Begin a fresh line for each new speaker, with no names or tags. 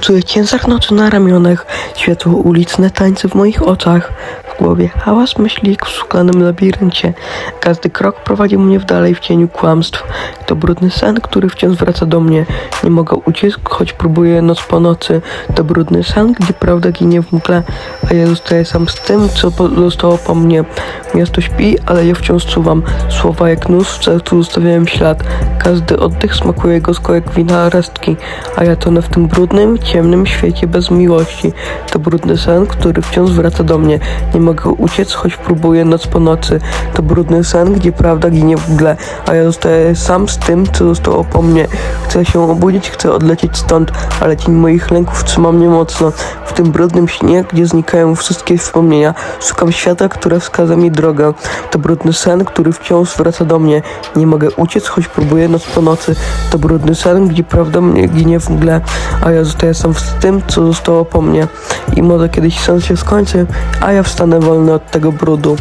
Czuję ciężar nocy na ramionach, światło uliczne tańce w moich oczach. W głowie hałas myśli w szklanym labiryncie. Każdy krok prowadzi mnie w dalej w cieniu kłamstw. To brudny sen, który wciąż wraca do mnie. Nie mogę uciec, choć próbuję noc po nocy. To brudny sen, gdzie prawda ginie w mgle, a ja zostaję sam z tym, co zostało po mnie. Miasto śpi, ale ja wciąż czuwam. Słowa jak nóż w sercu zostawiałem ślad. Każdy oddech smakuje gorzko jak wina resztki, a ja tonę w tym brudnym, ciemnym świecie bez miłości. To brudny sen, który wciąż wraca do mnie. Nie mogę uciec, choć próbuję noc po nocy. To brudny sen, gdzie prawda ginie w mgle, a ja zostaję sam z tym, co zostało po mnie. Chcę się obudzić, chcę odlecieć stąd, ale cień moich lęków trzyma mnie mocno. W tym brudnym śnie, gdzie znikają wszystkie wspomnienia, szukam świata, które wskaże mi drogę. To brudny sen, który wciąż wraca do mnie. Nie mogę uciec, choć próbuję noc po nocy. To brudny sen, gdzie prawda mnie ginie w mgle, a ja zostaję sam z tym, co zostało po mnie. I może kiedyś sen się skończy, a ja wstanę wolny od tego brudu.